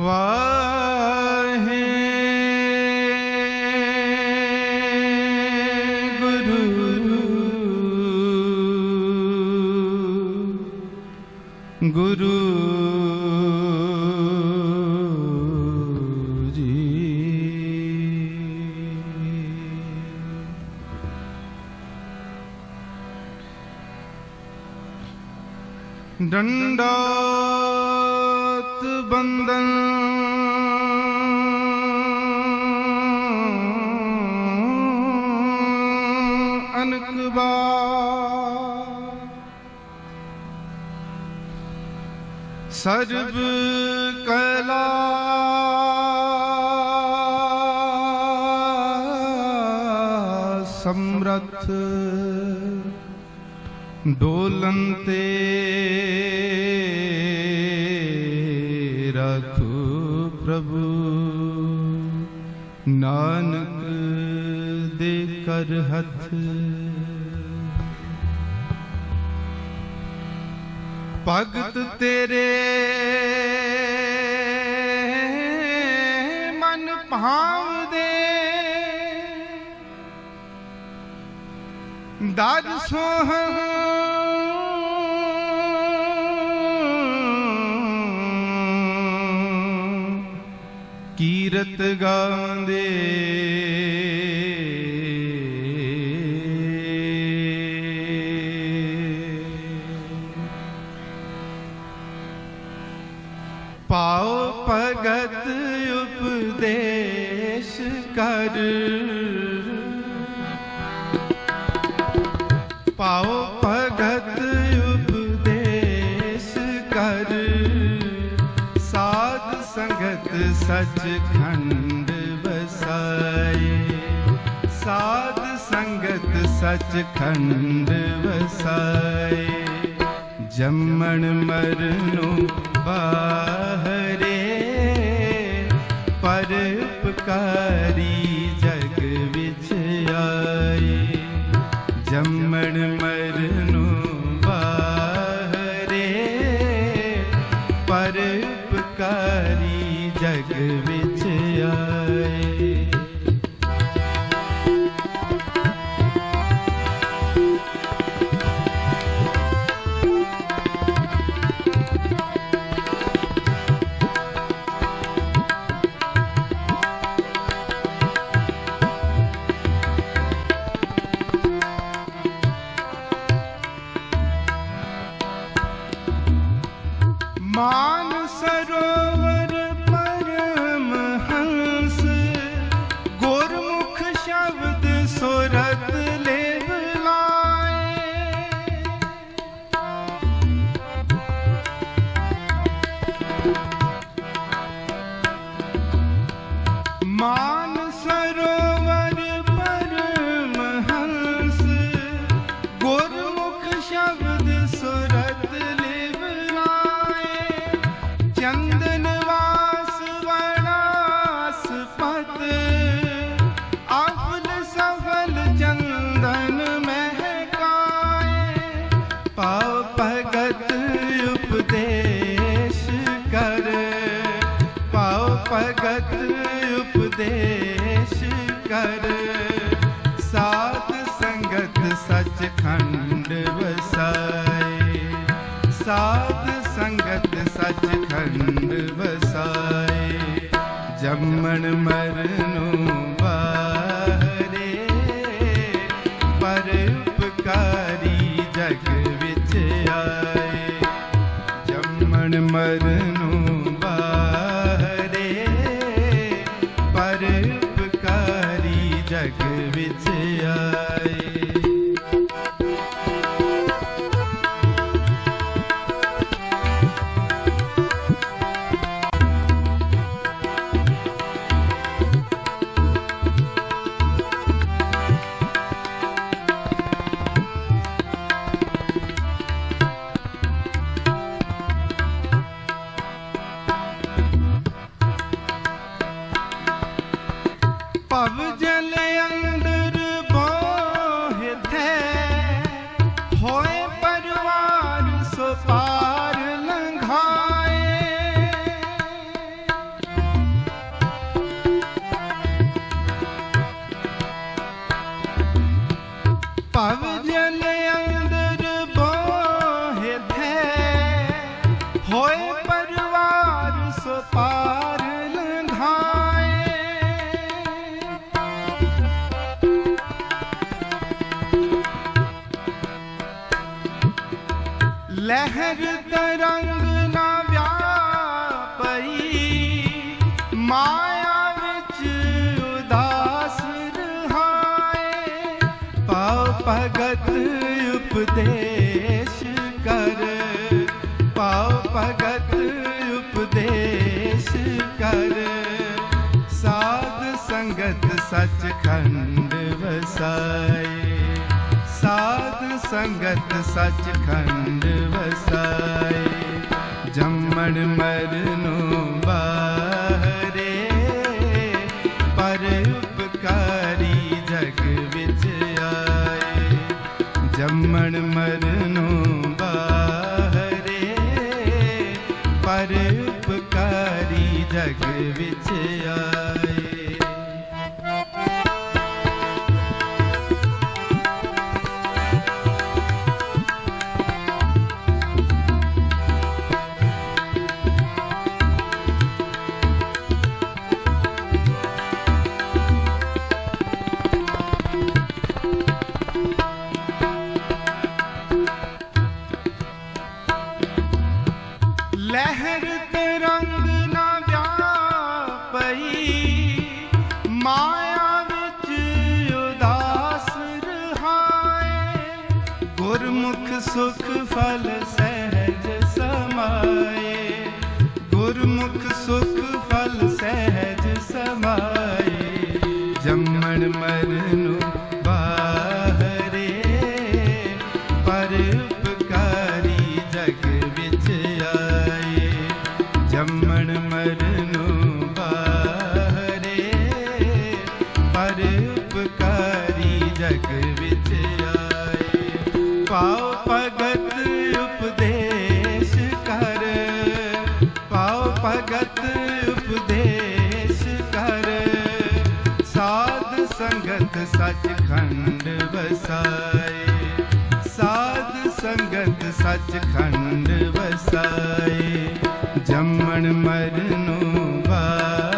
ਗੁਰੂ ਗੁਰੂ ਜੀ ਡੰਡਾਤ ਅਨਕਬਾ ਸਰਬ ਕਲਾ। ਸਮਰਥ ਡੋਲਨ ਤੇ। ਪ੍ਰਭੂ ਨਾਨਕ ਦੇ ਕਰ ਹੱਥ। ਭਗਤ ਤੇਰੇ ਮਨ ਭਾਵਦੇ। ਦਰ ਸੋਹੰ ਕੀਰਤ ਗਾਉਂਦੇ। ਪਾਉ ਭਗਤ ਉਪਦੇਸ਼ ਕਰ। ਪਾਉ ਸੰਗਤ ਸਚਖੰਡ ਵਸਾਏ ਸਾਧ ਸੰਗਤ ਸਚਖੰਡ ਵਸਾਏ ਜੰਮਣ ਮਰਨੋਂ ਬਾਹਰੇ ਪਰਉਪਕਾਰੀ ਜਗ ਵਿੱਚ ਆਏ ਜੰਮਣ horas. ਸਚਖੰਡ ਵਸਾਏ। ਸਾਧ ਸੰਗਤ ਸਚਖੰਡ ਵਸਾਏ। ਜੰਮਣ ਮਰਨੋਂ ਬਾਹਰੇ ਪਰਉਪਕਾਰੀ पार ਲਹਿਰ ਤਰੰਗ ਨਾ ਵਿਆਪਈ। ਮਾਇਆ ਵਿੱਚ ਉਦਾਸ ਰਹਾਏ। ਪਾਉ ਭਗਤ ਉਪਦੇਸ਼ ਕਰ। ਪਾਉ ਭਗਤ ਉਪਦੇਸ਼ ਕਰ। ਸਾਧ ਸੰਗਤ ਸੱਚ ਖੰਡ ਵਸਾਏ ਸੰਗਤ ਸੱਚ ਖੰਡ ਵਸਾਏ ਜੰਮਣ ਮਰਨੋਂ ਬਾਹਰੇ, ਪਰ ਉਪਕਾਰੀ ਜਗ ਵਿੱਚ ਆਏ। ਜੰਮਣ ਮਰਨੋਂ ਬਾਹਰੇ, ਪਰ ਉਪਕਾਰੀ ਜਗ ਵਿੱਚ ਆਏ। ਸੁਖ ਫਲ ਸਹਿਜ ਸਮਾਏ। ਗੁਰਮੁਖ ਸੁਖ ਉਪਦੇਸ਼ ਕਰ ਸਾਧ ਸੰਗਤ ਸਚਖੰਡ ਵਸਾਏ ਸਾਧ ਸੰਗਤ ਸਚਖੰਡ ਵਸਾਏ ਜੰਮਣ ਮਰਨੋਂ ਬਾ